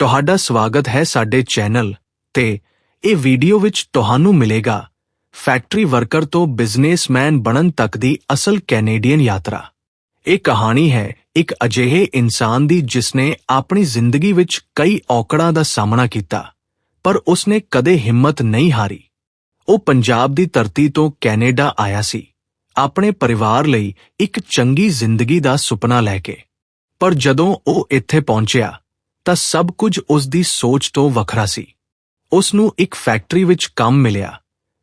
ਤੁਹਾਡਾ ਸਵਾਗਤ ਹੈ ਸਾਡੇ ਚੈਨਲ ਤੇ ਇਹ ਵੀਡੀਓ ਵਿੱਚ ਤੁਹਾਨੂੰ ਮਿਲੇਗਾ ਫੈਕਟਰੀ ਵਰਕਰ ਤੋਂ ਬਿਜ਼ਨਸਮੈਨ ਬਣਨ ਤੱਕ ਦੀ ਅਸਲ ਕੈਨੇਡੀਅਨ ਯਾਤਰਾ। ਇਹ ਕਹਾਣੀ ਹੈ ਇੱਕ ਅਜਿਹੇ ਇਨਸਾਨ ਦੀ ਜਿਸਨੇ ਆਪਣੀ ਜ਼ਿੰਦਗੀ ਵਿੱਚ ਕਈ ਔਕੜਾਂ ਦਾ ਸਾਹਮਣਾ ਕੀਤਾ, ਪਰ ਉਸਨੇ ਕਦੇ ਹਿੰਮਤ ਨਹੀਂ ਹਾਰੀ। ਉਹ ਪੰਜਾਬ ਦੀ ਧਰਤੀ ਤੋਂ ਕੈਨੇਡਾ ਆਇਆ ਸੀ, ਆਪਣੇ ਪਰਿਵਾਰ ਲਈ ਇੱਕ ਚੰਗੀ ਜ਼ਿੰਦਗੀ ਦਾ ਸੁਪਨਾ ਲੈ ਕੇ। ਪਰ ਜਦੋਂ ਉਹ ਇੱਥੇ ਪਹੁੰਚਿਆ ਤਾਂ ਸਭ ਕੁਝ ਉਸ ਦੀ ਸੋਚ ਤੋਂ ਵੱਖਰਾ ਸੀ। ਉਸ ਨੂੰ ਇੱਕ ਫੈਕਟਰੀ ਵਿੱਚ ਕੰਮ ਮਿਲਿਆ,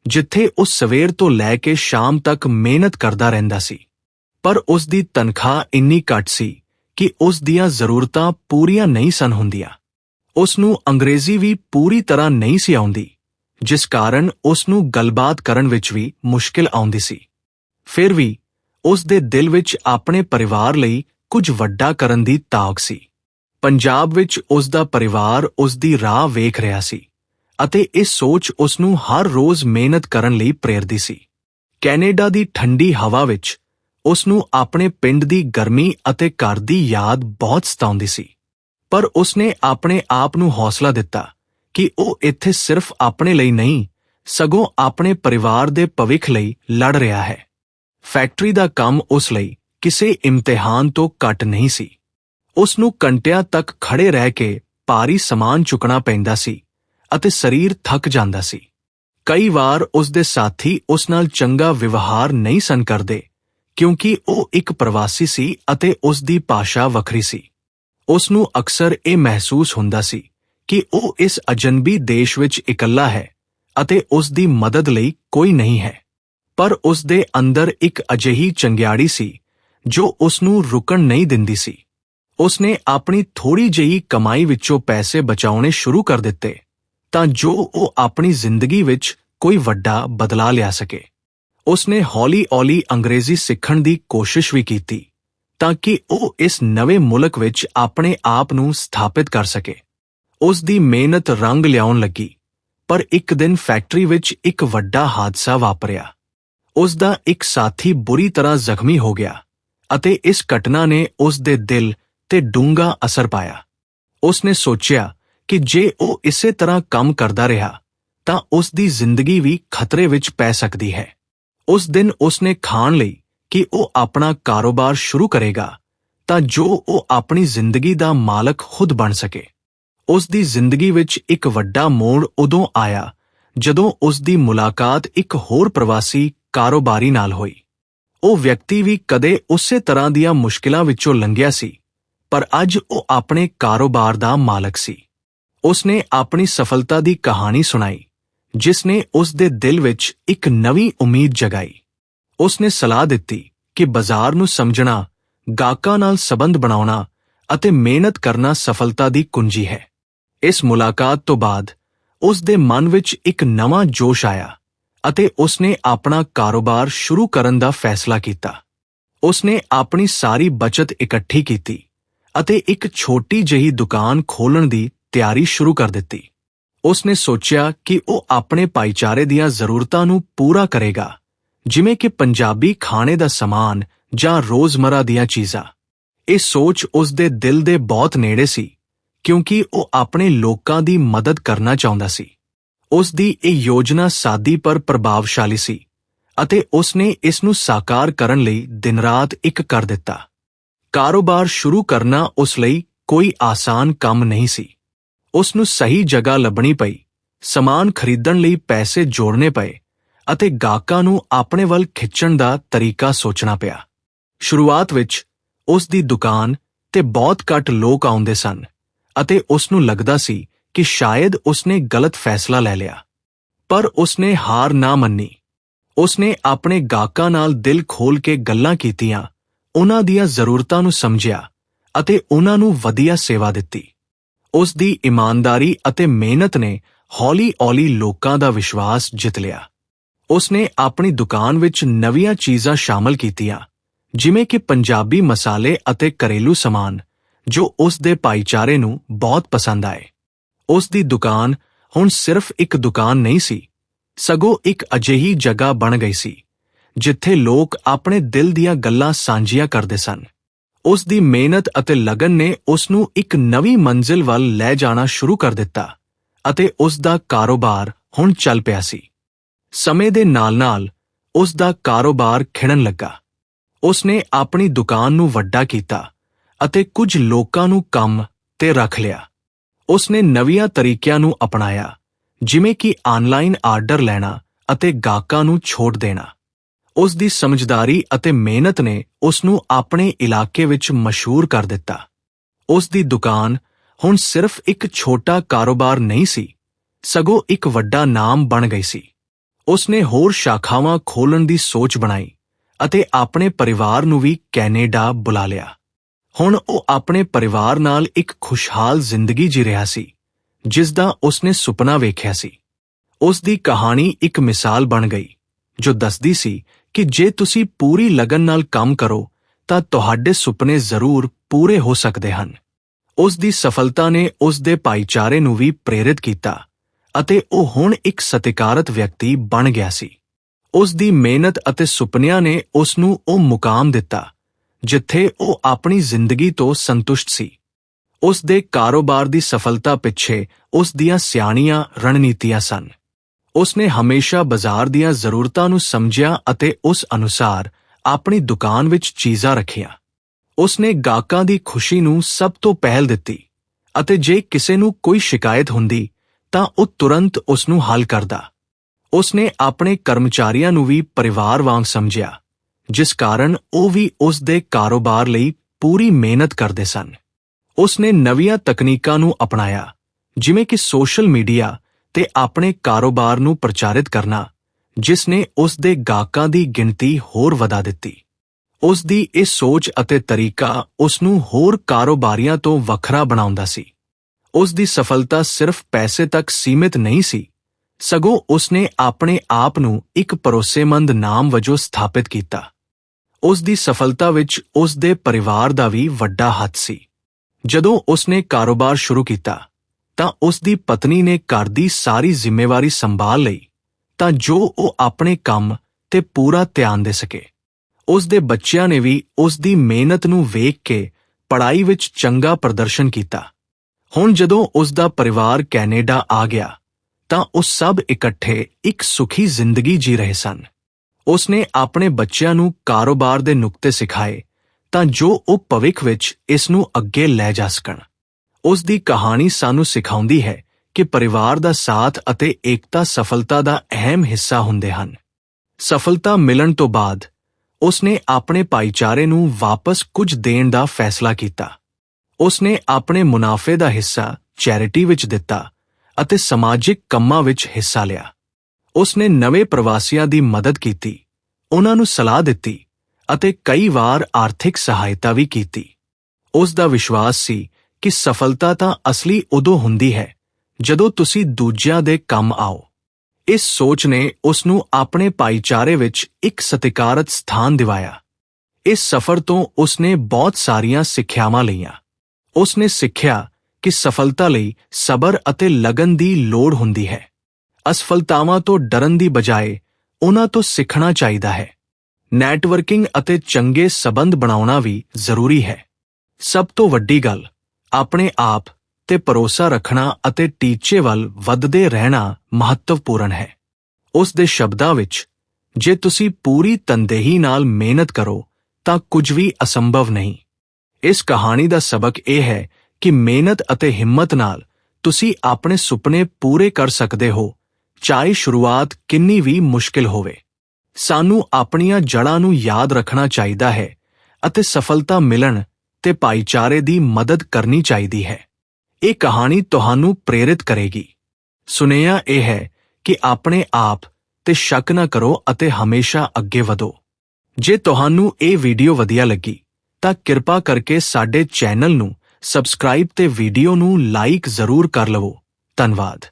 ਜਿੱਥੇ ਉਹ ਸਵੇਰ ਤੋਂ ਲੈ ਕੇ ਸ਼ਾਮ ਤੱਕ ਮਿਹਨਤ ਕਰਦਾ ਰਹਿੰਦਾ ਸੀ। ਪਰ ਉਸ ਦੀ ਤਨਖਾਹ ਇੰਨੀ ਘੱਟ ਸੀ ਕਿ ਉਸ ਦੀਆਂ ਜ਼ਰੂਰਤਾਂ ਪੂਰੀਆਂ ਨਹੀਂ ਸਨ ਹੁੰਦੀਆਂ। ਉਸ ਨੂੰ ਅੰਗਰੇਜ਼ੀ ਵੀ ਪੂਰੀ ਤਰ੍ਹਾਂ ਨਹੀਂ ਸੀ ਆਉਂਦੀ, ਜਿਸ ਕਾਰਨ ਉਸ ਨੂੰ ਗੱਲਬਾਤ ਕਰਨ ਵਿੱਚ ਵੀ ਮੁਸ਼ਕਿਲ ਆਉਂਦੀ ਸੀ। ਫਿਰ ਵੀ ਉਸ ਦੇ ਦਿਲ ਵਿੱਚ ਆਪਣੇ ਪਰਿਵਾਰ ਲਈ ਕੁਝ ਵੱਡਾ ਕਰਨ ਦੀ ਤਾਕ ਸੀ। ਪੰਜਾਬ ਵਿੱਚ ਉਸ ਦਾ ਪਰਿਵਾਰ ਉਸ ਦੀ ਰਾਹ ਵੇਖ ਰਿਹਾ ਸੀ ਅਤੇ ਇਹ ਸੋਚ ਉਸ ਨੂੰ ਹਰ ਰੋਜ਼ ਮਿਹਨਤ ਕਰਨ ਲਈ ਪ੍ਰੇਰਦੀ ਸੀ। ਕੈਨੇਡਾ ਦੀ ਠੰਡੀ ਹਵਾ ਵਿੱਚ ਉਸ ਨੂੰ ਆਪਣੇ ਪਿੰਡ ਦੀ ਗਰਮੀ ਅਤੇ ਘਰ ਦੀ ਯਾਦ ਬਹੁਤ ਸਤਾਉਂਦੀ ਸੀ। ਪਰ ਉਸ ਨੇ ਆਪਣੇ ਆਪ ਨੂੰ ਹੌਸਲਾ ਦਿੱਤਾ ਕਿ ਉਹ ਇੱਥੇ ਸਿਰਫ ਆਪਣੇ ਲਈ ਨਹੀਂ, ਸਗੋਂ ਆਪਣੇ ਪਰਿਵਾਰ ਦੇ ਭਵਿੱਖ ਲਈ ਲੜ ਰਿਹਾ ਹੈ। ਫੈਕਟਰੀ ਦਾ ਕੰਮ ਉਸ ਲਈ ਕਿਸੇ ਇਮਤਿਹਾਨ ਤੋਂ ਘੱਟ ਨਹੀਂ ਸੀ। ਉਸ ਨੂੰ ਘੰਟਿਆਂ ਤੱਕ ਖੜੇ ਰਹਿ ਕੇ ਭਾਰੀ ਸਮਾਨ ਚੁੱਕਣਾ ਪੈਂਦਾ ਸੀ ਅਤੇ ਸਰੀਰ ਥੱਕ ਜਾਂਦਾ ਸੀ। ਕਈ ਵਾਰ ਉਸ ਦੇ ਸਾਥੀ ਉਸ ਨਾਲ ਚੰਗਾ ਵਿਵਹਾਰ ਨਹੀਂ ਸਨ ਕਰਦੇ, ਕਿਉਂਕਿ ਉਹ ਇੱਕ ਪ੍ਰਵਾਸੀ ਸੀ ਅਤੇ ਉਸ ਦੀ ਭਾਸ਼ਾ ਵੱਖਰੀ ਸੀ। ਉਸ ਨੂੰ ਅਕਸਰ ਇਹ ਮਹਿਸੂਸ ਹੁੰਦਾ ਸੀ ਕਿ ਉਹ ਇਸ ਅਜਨਬੀ ਦੇਸ਼ ਵਿੱਚ ਇਕੱਲਾ ਹੈ ਅਤੇ ਉਸ ਦੀ ਮਦਦ ਲਈ ਕੋਈ ਨਹੀਂ ਹੈ। ਪਰ ਉਸ ਦੇ ਅੰਦਰ ਇੱਕ ਅਜਿਹੀ ਚੰਗਿਆੜੀ ਸੀ ਜੋ ਉਸ ਨੂੰ ਰੁਕਣ ਨਹੀਂ ਦਿੰਦੀ ਸੀ। ਉਸਨੇ ਆਪਣੀ ਥੋੜੀ ਜਿਹੀ ਕਮਾਈ ਵਿੱਚੋਂ ਪੈਸੇ ਬਚਾਉਣੇ ਸ਼ੁਰੂ ਕਰ ਦਿੱਤੇ ਤਾਂ ਜੋ ਉਹ ਆਪਣੀ ਜ਼ਿੰਦਗੀ ਵਿੱਚ ਕੋਈ ਵੱਡਾ ਬਦਲਾਅ ਲਿਆ ਸਕੇ। ਉਸਨੇ ਹੌਲੀ-ਹੌਲੀ ਅੰਗਰੇਜ਼ੀ ਸਿੱਖਣ ਦੀ ਕੋਸ਼ਿਸ਼ ਵੀ ਕੀਤੀ ਤਾਂ ਕਿ ਉਹ ਇਸ ਨਵੇਂ ਮੁਲਕ ਵਿੱਚ ਆਪਣੇ ਆਪ ਨੂੰ ਸਥਾਪਿਤ ਕਰ ਸਕੇ। ਉਸ ਦੀ ਮਿਹਨਤ ਰੰਗ ਲਿਆਉਣ ਲੱਗੀ, ਪਰ ਇੱਕ ਦਿਨ ਫੈਕਟਰੀ ਵਿੱਚ ਇੱਕ ਵੱਡਾ ਹਾਦਸਾ ਵਾਪਰਿਆ। ਉਸ ਦਾ ਇੱਕ ਸਾਥੀ ਬੁਰੀ ਤਰ੍ਹਾਂ ਜ਼ਖਮੀ ਹੋ ਗਿਆ ਅਤੇ ਇਸ ਘਟਨਾ ਨੇ ਉਸ ਦੇ ਦਿਲ ਤੇ ਡੂੰਘਾ ਅਸਰ ਪਾਇਆ। ਉਸਨੇ ਸੋਚਿਆ ਕਿ ਜੇ ਉਹ ਇਸੇ ਤਰ੍ਹਾਂ ਕੰਮ ਕਰਦਾ ਰਿਹਾ, ਤਾਂ ਉਸ ਦੀ ਜ਼ਿੰਦਗੀ ਵੀ ਖਤਰੇ ਵਿੱਚ ਪੈ ਸਕਦੀ ਹੈ। ਉਸ ਦਿਨ ਉਸਨੇ ਖਾਣ ਲਈ ਕਿ ਉਹ ਆਪਣਾ ਕਾਰੋਬਾਰ ਸ਼ੁਰੂ ਕਰੇਗਾ, ਤਾਂ ਜੋ ਉਹ ਆਪਣੀ ਜ਼ਿੰਦਗੀ ਦਾ ਮਾਲਕ ਖੁਦ ਬਣ ਸਕੇ। ਉਸ ਦੀ ਜ਼ਿੰਦਗੀ ਵਿੱਚ ਇੱਕ ਵੱਡਾ ਮੋੜ ਉਦੋਂ ਆਇਆ, ਜਦੋਂ ਉਸ ਦੀ ਮੁਲਾਕਾਤ ਇੱਕ ਹੋਰ ਪ੍ਰਵਾਸੀ ਕਾਰੋਬਾਰੀ ਨਾਲ ਹੋਈ। ਉਹ ਵਿਅਕਤੀ ਵੀ ਕਦੇ ਉਸੇ ਤਰ੍ਹਾਂ ਦੀਆਂ ਮੁਸ਼ਕਿਲਾਂ ਵਿੱਚੋਂ ਲੰਘਿਆ ਸੀ। ਪਰ ਅੱਜ ਉਹ ਆਪਣੇ ਕਾਰੋਬਾਰ ਦਾ ਮਾਲਕ ਸੀ। ਉਸਨੇ ਆਪਣੀ ਸਫਲਤਾ ਦੀ ਕਹਾਣੀ ਸੁਣਾਈ ਜਿਸ ਨੇ ਉਸ ਦੇ ਦਿਲ ਵਿੱਚ ਇੱਕ ਨਵੀਂ ਉਮੀਦ ਜਗਾਈ। ਉਸਨੇ ਸਲਾਹ ਦਿੱਤੀ ਕਿ ਬਾਜ਼ਾਰ ਨੂੰ ਸਮਝਣਾ, ਗਾਹਕਾਂ ਨਾਲ ਸਬੰਧ ਬਣਾਉਣਾ ਅਤੇ ਮਿਹਨਤ ਕਰਨਾ ਸਫਲਤਾ ਦੀ ਕੁੰਜੀ ਹੈ। ਇਸ ਮੁਲਾਕਾਤ ਤੋਂ ਬਾਅਦ ਉਸ ਦੇ ਮਨ ਵਿੱਚ ਇੱਕ ਨਵਾਂ ਜੋਸ਼ ਆਇਆ ਅਤੇ ਉਸਨੇ ਆਪਣਾ ਕਾਰੋਬਾਰ ਸ਼ੁਰੂ ਕਰਨ ਦਾ ਫੈਸਲਾ ਕੀਤਾ। ਉਸਨੇ ਆਪਣੀ ਸਾਰੀ ਬਚਤ ਇਕੱਠੀ ਕੀਤੀ। ਅਤੇ ਇੱਕ ਛੋਟੀ ਜਿਹੀ ਦੁਕਾਨ ਖੋਲਣ ਦੀ ਤਿਆਰੀ ਸ਼ੁਰੂ ਕਰ ਦਿੱਤੀ। ਉਸ ਨੇ ਸੋਚਿਆ ਕਿ ਉਹ ਆਪਣੇ ਭਾਈਚਾਰੇ ਦੀਆਂ ਜ਼ਰੂਰਤਾਂ ਨੂੰ ਪੂਰਾ ਕਰੇਗਾ, ਜਿਵੇਂ ਕਿ ਪੰਜਾਬੀ ਖਾਣੇ ਦਾ ਸਮਾਨ ਜਾਂ ਰੋਜ਼ਮਰਾ ਦੀਆਂ ਚੀਜ਼ਾਂ। ਇਹ ਸੋਚ ਉਸ ਦੇ ਦਿਲ ਦੇ ਬਹੁਤ ਨੇੜੇ ਸੀ, ਕਿਉਂਕਿ ਉਹ ਆਪਣੇ ਲੋਕਾਂ ਦੀ ਮਦਦ ਕਰਨਾ ਚਾਹੁੰਦਾ ਸੀ। ਉਸ ਦੀ ਇਹ ਯੋਜਨਾ ਸਾਦੀ ਪਰ ਪ੍ਰਭਾਵਸ਼ਾਲੀ ਸੀ, ਅਤੇ ਉਸ ਨੇ ਇਸ ਨੂੰ ਸਾਕਾਰ ਕਰਨ ਲਈ ਦਿਨ-ਰਾਤ ਇੱਕ ਕਰ ਦਿੱਤਾ। ਕਾਰੋਬਾਰ ਸ਼ੁਰੂ ਕਰਨਾ ਉਸ ਲਈ ਕੋਈ ਆਸਾਨ ਕੰਮ ਨਹੀਂ ਸੀ। ਉਸ ਨੂੰ ਸਹੀ ਜਗ੍ਹਾ ਲੱਭਣੀ ਪਈ, ਸਮਾਨ ਖਰੀਦਣ ਲਈ ਪੈਸੇ ਜੋੜਨੇ ਪਏ ਅਤੇ ਗਾਹਕਾਂ ਨੂੰ ਆਪਣੇ ਵੱਲ ਖਿੱਚਣ ਦਾ ਤਰੀਕਾ ਸੋਚਣਾ ਪਿਆ। ਸ਼ੁਰੂਆਤ ਵਿੱਚ ਉਸ ਦੀ ਦੁਕਾਨ ਤੇ ਬਹੁਤ ਘੱਟ ਲੋਕ ਆਉਂਦੇ ਸਨ ਅਤੇ ਉਸ ਨੂੰ ਲੱਗਦਾ ਸੀ ਕਿ ਸ਼ਾਇਦ ਉਸ ਨੇ ਗਲਤ ਫੈਸਲਾ ਲੈ ਲਿਆ। ਪਰ ਉਸ ਨੇ ਹਾਰ ਨਾ ਮੰਨੀ। ਉਸ ਨੇ ਆਪਣੇ ਗਾਹਕਾਂ ਨਾਲ ਦਿਲ ਖੋਲ ਕੇ ਗੱਲਾਂ ਕੀਤੀਆਂ ਉਹਨਾਂ ਦੀਆਂ ਜ਼ਰੂਰਤਾਂ ਨੂੰ ਸਮਝਿਆ ਅਤੇ ਉਹਨਾਂ ਨੂੰ ਵਧੀਆ ਸੇਵਾ ਦਿੱਤੀ। ਉਸ ਦੀ ਇਮਾਨਦਾਰੀ ਅਤੇ ਮਿਹਨਤ ਨੇ ਹੌਲੀ-ਹੌਲੀ ਲੋਕਾਂ ਦਾ ਵਿਸ਼ਵਾਸ ਜਿੱਤ ਲਿਆ। ਉਸ ਨੇ ਆਪਣੀ ਦੁਕਾਨ ਵਿੱਚ ਨਵੀਆਂ ਚੀਜ਼ਾਂ ਸ਼ਾਮਲ ਕੀਤੀਆਂ, ਜਿਵੇਂ ਕਿ ਪੰਜਾਬੀ ਮਸਾਲੇ ਅਤੇ ਘਰੇਲੂ ਸਮਾਨ, ਜੋ ਉਸ ਦੇ ਭਾਈਚਾਰੇ ਨੂੰ ਬਹੁਤ ਪਸੰਦ ਆਏ। ਉਸ ਦੀ ਦੁਕਾਨ ਹੁਣ ਸਿਰਫ ਇੱਕ ਦੁਕਾਨ ਨਹੀਂ ਸੀ, ਸਗੋਂ ਇੱਕ ਅਜਿਹੀ ਜਗ੍ਹਾ ਬਣ ਗਈ ਸੀ। ਜਿੱਥੇ ਲੋਕ ਆਪਣੇ ਦਿਲ ਦੀਆਂ ਗੱਲਾਂ ਸਾਂਝੀਆਂ ਕਰਦੇ ਸਨ। ਉਸ ਦੀ ਮਿਹਨਤ ਅਤੇ ਲਗਨ ਨੇ ਉਸ ਨੂੰ ਇੱਕ ਨਵੀਂ ਮੰਜ਼ਿਲ ਵੱਲ ਲੈ ਜਾਣਾ ਸ਼ੁਰੂ ਕਰ ਦਿੱਤਾ ਅਤੇ ਉਸ ਦਾ ਕਾਰੋਬਾਰ ਹੁਣ ਚੱਲ ਪਿਆ ਸੀ। ਸਮੇਂ ਦੇ ਨਾਲ-ਨਾਲ ਉਸ ਦਾ ਕਾਰੋਬਾਰ ਖਿੜਨ ਲੱਗਾ। ਉਸ ਨੇ ਆਪਣੀ ਦੁਕਾਨ ਨੂੰ ਵੱਡਾ ਕੀਤਾ ਅਤੇ ਕੁਝ ਲੋਕਾਂ ਨੂੰ ਕੰਮ ਤੇ ਰੱਖ ਲਿਆ। ਉਸ ਨੇ ਨਵੀਆਂ ਤਰੀਕਿਆਂ ਨੂੰ ਅਪਣਾਇਆ, ਜਿਵੇਂ ਕਿ ਆਨਲਾਈਨ ਆਰਡਰ ਲੈਣਾ ਅਤੇ ਗਾਹਕਾਂ ਨੂੰ ਛੋਟ ਦੇਣਾ। ਉਸ ਦੀ ਸਮਝਦਾਰੀ ਅਤੇ ਮਿਹਨਤ ਨੇ ਉਸ ਨੂੰ ਆਪਣੇ ਇਲਾਕੇ ਵਿੱਚ ਮਸ਼ਹੂਰ ਕਰ ਦਿੱਤਾ। ਉਸ ਦੀ ਦੁਕਾਨ ਹੁਣ ਸਿਰਫ ਇੱਕ ਛੋਟਾ ਕਾਰੋਬਾਰ ਨਹੀਂ ਸੀ, ਸਗੋਂ ਇੱਕ ਵੱਡਾ ਨਾਮ ਬਣ ਗਈ ਸੀ। ਉਸ ਨੇ ਹੋਰ ਸ਼ਾਖਾਵਾਂ ਖੋਲਣ ਦੀ ਸੋਚ ਬਣਾਈ ਅਤੇ ਆਪਣੇ ਪਰਿਵਾਰ ਨੂੰ ਵੀ ਕੈਨੇਡਾ ਬੁਲਾ ਲਿਆ। ਹੁਣ ਉਹ ਆਪਣੇ ਪਰਿਵਾਰ ਨਾਲ ਇੱਕ ਖੁਸ਼ਹਾਲ ਜ਼ਿੰਦਗੀ ਜੀ ਰਿਹਾ ਸੀ ਜਿਸ ਦਾ ਉਸ ਸੁਪਨਾ ਵੇਖਿਆ ਸੀ। ਉਸ ਦੀ ਕਹਾਣੀ ਇੱਕ ਮਿਸਾਲ ਬਣ ਗਈ, ਜੋ ਦੱਸਦੀ ਸੀ ਕਿ ਜੇ ਤੁਸੀਂ ਪੂਰੀ ਲਗਨ ਨਾਲ ਕੰਮ ਕਰੋ, ਤਾਂ ਤੁਹਾਡੇ ਸੁਪਨੇ ਜ਼ਰੂਰ ਪੂਰੇ ਹੋ ਸਕਦੇ ਹਨ। ਉਸ ਦੀ ਸਫਲਤਾ ਨੇ ਉਸ ਦੇ ਭਾਈਚਾਰੇ ਨੂੰ ਵੀ ਪ੍ਰੇਰਿਤ ਕੀਤਾ ਅਤੇ ਉਹ ਹੁਣ ਇੱਕ ਸਤਿਕਾਰਤ ਵਿਅਕਤੀ ਬਣ ਗਿਆ ਸੀ। ਉਸ ਦੀ ਮਿਹਨਤ ਅਤੇ ਸੁਪਨਿਆਂ ਨੇ ਉਸ ਨੂੰ ਉਹ ਮੁਕਾਮ ਦਿੱਤਾ, ਜਿੱਥੇ ਉਹ ਆਪਣੀ ਜ਼ਿੰਦਗੀ ਤੋਂ ਸੰਤੁਸ਼ਟ ਸੀ। ਉਸ ਦੇ ਕਾਰੋਬਾਰ ਦੀ ਸਫਲਤਾ ਪਿੱਛੇ ਉਸ ਦੀਆਂ ਸਿਆਣੀਆਂ ਰਣਨੀਤੀਆਂ ਸਨ। ਉਸ ਨੇ ਹਮੇਸ਼ਾ ਬਾਜ਼ਾਰ ਦੀਆਂ ਜ਼ਰੂਰਤਾਂ ਨੂੰ ਸਮਝਿਆ ਅਤੇ ਉਸ ਅਨੁਸਾਰ ਆਪਣੀ ਦੁਕਾਨ ਵਿੱਚ ਚੀਜ਼ਾਂ ਰੱਖੀਆਂ। ਉਸ ਨੇ ਗਾਹਕਾਂ ਦੀ ਖੁਸ਼ੀ ਨੂੰ ਸਭ ਤੋਂ ਪਹਿਲ ਦਿੱਤੀ ਅਤੇ ਜੇ ਕਿਸੇ ਨੂੰ ਕੋਈ ਸ਼ਿਕਾਇਤ ਹੁੰਦੀ, ਤਾਂ ਉਹ ਤੁਰੰਤ ਉਸ ਨੂੰ ਹੱਲ ਕਰਦਾ। ਉਸ ਨੇ ਆਪਣੇ ਕਰਮਚਾਰੀਆਂ ਨੂੰ ਵੀ ਪਰਿਵਾਰ ਵਾਂਗ ਸਮਝਿਆ, ਜਿਸ ਕਾਰਨ ਉਹ ਵੀ ਉਸ ਦੇ ਕਾਰੋਬਾਰ ਲਈ ਪੂਰੀ ਮਿਹਨਤ ਕਰਦੇ ਸਨ। ਉਸ ਨੇ ਨਵੀਆਂ ਤਕਨੀਕਾਂ ਨੂੰ ਅਪਣਾਇਆ, ਜਿਵੇਂ ਕਿ ਸੋਸ਼ਲ ਮੀਡੀਆ ਤੇ ਆਪਣੇ ਕਾਰੋਬਾਰ ਨੂੰ ਪ੍ਰਚਾਰਿਤ ਕਰਨਾ, ਜਿਸ ਨੇ ਉਸ ਦੇ ਗਾਹਕਾਂ ਦੀ ਗਿਣਤੀ ਹੋਰ ਵਧਾ ਦਿੱਤੀ। ਉਸ ਦੀ ਇਹ ਸੋਚ ਅਤੇ ਤਰੀਕਾ ਉਸ ਨੂੰ ਹੋਰ ਕਾਰੋਬਾਰੀਆਂ ਤੋਂ ਵੱਖਰਾ ਬਣਾਉਂਦਾ ਸੀ। ਉਸ ਦੀ ਸਫਲਤਾ ਸਿਰਫ ਪੈਸੇ ਤੱਕ ਸੀਮਿਤ ਨਹੀਂ ਸੀ, ਸਗੋਂ ਉਸ ਨੇ ਆਪਣੇ ਆਪ ਨੂੰ ਇੱਕ ਭਰੋਸੇਮੰਦ ਨਾਮ ਵਜੋਂ ਸਥਾਪਿਤ ਕੀਤਾ। ਉਸ ਦੀ ਸਫਲਤਾ ਵਿੱਚ ਉਸ ਦੇ ਪਰਿਵਾਰ ਦਾ ਵੀ ਵੱਡਾ ਹੱਥ ਸੀ। ਜਦੋਂ ਉਸ ਨੇ ਕਾਰੋਬਾਰ ਸ਼ੁਰੂ ਕੀਤਾ ਤਾਂ ਉਸ ਦੀ ਪਤਨੀ ਨੇ ਘਰ ਦੀ ਸਾਰੀ ਜ਼ਿੰਮੇਵਾਰੀ ਸੰਭਾਲ ਲਈ, ਤਾਂ ਜੋ ਉਹ ਆਪਣੇ ਕੰਮ ਤੇ ਪੂਰਾ ਧਿਆਨ ਦੇ ਸਕੇ। ਉਸ ਦੇ ਬੱਚਿਆਂ ਨੇ ਵੀ ਉਸ ਦੀ ਮਿਹਨਤ ਨੂੰ ਵੇਖ ਕੇ ਪੜ੍ਹਾਈ ਵਿੱਚ ਚੰਗਾ ਪ੍ਰਦਰਸ਼ਨ ਕੀਤਾ। ਹੁਣ ਜਦੋਂ ਉਸ ਦਾ ਪਰਿਵਾਰ ਕੈਨੇਡਾ ਆ ਗਿਆ, ਤਾਂ ਉਹ ਸਭ ਇਕੱਠੇ ਇੱਕ ਸੁਖੀ ਜ਼ਿੰਦਗੀ ਜੀ ਰਹੇ ਸਨ। ਉਸ ਨੇ ਆਪਣੇ ਬੱਚਿਆਂ ਨੂੰ ਕਾਰੋਬਾਰ ਦੇ ਨੁਕਤੇ ਸਿਖਾਏ, ਤਾਂ ਜੋ ਉਹ ਭਵਿੱਖ ਵਿੱਚ ਇਸ ਨੂੰ ਅੱਗੇ ਲੈ ਜਾ ਸਕਣ। ਉਸ ਦੀ ਕਹਾਣੀ ਸਾਨੂੰ ਸਿਖਾਉਂਦੀ ਹੈ ਕਿ ਪਰਿਵਾਰ ਦਾ ਸਾਥ ਅਤੇ ਏਕਤਾ ਸਫਲਤਾ ਦਾ ਅਹਿਮ ਹਿੱਸਾ ਹੁੰਦੇ ਹਨ। ਸਫਲਤਾ ਮਿਲਣ ਤੋਂ ਬਾਅਦ, ਉਸਨੇ ਆਪਣੇ ਭਾਈਚਾਰੇ ਨੂੰ ਵਾਪਸ ਕੁਝ ਦੇਣ ਦਾ ਫੈਸਲਾ ਕੀਤਾ। ਉਸਨੇ ਆਪਣੇ ਮੁਨਾਫੇ ਦਾ ਹਿੱਸਾ ਚੈਰਿਟੀ ਵਿੱਚ ਦਿੱਤਾ ਅਤੇ ਸਮਾਜਿਕ ਕੰਮਾਂ ਵਿੱਚ ਹਿੱਸਾ ਲਿਆ। ਉਸਨੇ ਨਵੇਂ ਪ੍ਰਵਾਸੀਆਂ ਦੀ ਮਦਦ ਕੀਤੀ, ਉਹਨਾਂ ਨੂੰ ਸਲਾਹ ਦਿੱਤੀ ਅਤੇ ਕਈ ਵਾਰ ਆਰਥਿਕ ਸਹਾਇਤਾ ਵੀ ਕੀਤੀ। ਉਸ ਦਾ ਵਿਸ਼ਵਾਸ ਸੀ ਕਿ ਸਫਲਤਾ ਤਾਂ ਅਸਲੀ ਉਦੋਂ ਹੁੰਦੀ ਹੈ, ਜਦੋਂ ਤੁਸੀਂ ਦੂਜਿਆਂ ਦੇ ਕੰਮ ਆਓ। ਇਸ ਸੋਚ ਨੇ ਉਸ ਨੂੰ ਆਪਣੇ ਭਾਈਚਾਰੇ ਵਿੱਚ ਇੱਕ ਸਤਿਕਾਰਤ ਸਥਾਨ ਦਿਵਾਇਆ। ਇਸ ਸਫ਼ਰ ਤੋਂ ਉਸ ਨੇ ਬਹੁਤ ਸਾਰੀਆਂ ਸਿੱਖਿਆਵਾਂ ਲਈਆਂ। ਉਸ ਨੇ ਸਿੱਖਿਆ ਕਿ ਸਫਲਤਾ ਲਈ ਸਬਰ ਅਤੇ ਲਗਨ ਦੀ ਲੋੜ ਹੁੰਦੀ ਹੈ। ਅਸਫਲਤਾਵਾਂ ਤੋਂ ਡਰਨ ਦੀ ਬਜਾਏ ਉਹਨਾਂ ਤੋਂ ਸਿੱਖਣਾ ਚਾਹੀਦਾ ਹੈ। ਨੈਟਵਰਕਿੰਗ ਅਤੇ ਚੰਗੇ ਸਬੰਧ ਬਣਾਉਣਾ ਵੀ ਜ਼ਰੂਰੀ ਹੈ। ਸਭ ਤੋਂ ਵੱਡੀ ਗੱਲ ਆਪਣੇ ਆਪ ਤੇ ਭਰੋਸਾ ਰੱਖਣਾ ਅਤੇ ਟੀਚੇ ਵੱਲ ਵੱਧਦੇ ਰਹਿਣਾ ਮਹੱਤਵਪੂਰਨ ਹੈ। ਉਸ ਦੇ ਸ਼ਬਦਾਂ ਵਿੱਚ, ਜੇ ਤੁਸੀਂ ਪੂਰੀ ਤਨਦੇਹੀ ਨਾਲ ਮਿਹਨਤ ਕਰੋ, ਤਾਂ ਕੁਝ ਵੀ ਅਸੰਭਵ ਨਹੀਂ। ਇਸ ਕਹਾਣੀ ਦਾ ਸਬਕ ਇਹ ਹੈ ਕਿ ਮਿਹਨਤ ਅਤੇ ਹਿੰਮਤ ਨਾਲ ਤੁਸੀਂ ਆਪਣੇ ਸੁਪਨੇ ਪੂਰੇ ਕਰ ਸਕਦੇ ਹੋ, ਚਾਹੇ ਸ਼ੁਰੂਆਤ ਕਿੰਨੀ ਵੀ ਮੁਸ਼ਕਿਲ ਹੋਵੇ। ਸਾਨੂੰ ਆਪਣੀਆਂ ਜੜ੍ਹਾਂ ਨੂੰ ਯਾਦ ਰੱਖਣਾ ਚਾਹੀਦਾ ਹੈ ਅਤੇ ਸਫਲਤਾ ਮਿਲਣ ਤੇ ਭਾਈਚਾਰੇ ਦੀ ਮਦਦ ਕਰਨੀ ਚਾਹੀਦੀ ਹੈ। ਇਹ ਕਹਾਣੀ ਤੁਹਾਨੂੰ ਪ੍ਰੇਰਿਤ ਕਰੇਗੀ। ਸੁਨੇਹਾ ਇਹ ਹੈ ਕਿ ਆਪਣੇ ਆਪ ਤੇ ਸ਼ੱਕ ਨਾ ਕਰੋ ਅਤੇ ਹਮੇਸ਼ਾ ਅੱਗੇ ਵਧੋ। ਜੇ ਤੁਹਾਨੂੰ ਇਹ ਵੀਡੀਓ ਵਧੀਆ ਲੱਗੀ, ਤਾਂ ਕਿਰਪਾ ਕਰਕੇ ਸਾਡੇ ਚੈਨਲ ਨੂੰ ਸਬਸਕ੍ਰਾਈਬ ਤੇ ਵੀਡੀਓ ਨੂੰ ਲਾਈਕ ਜ਼ਰੂਰ ਕਰ ਲਵੋ। ਧੰਨਵਾਦ।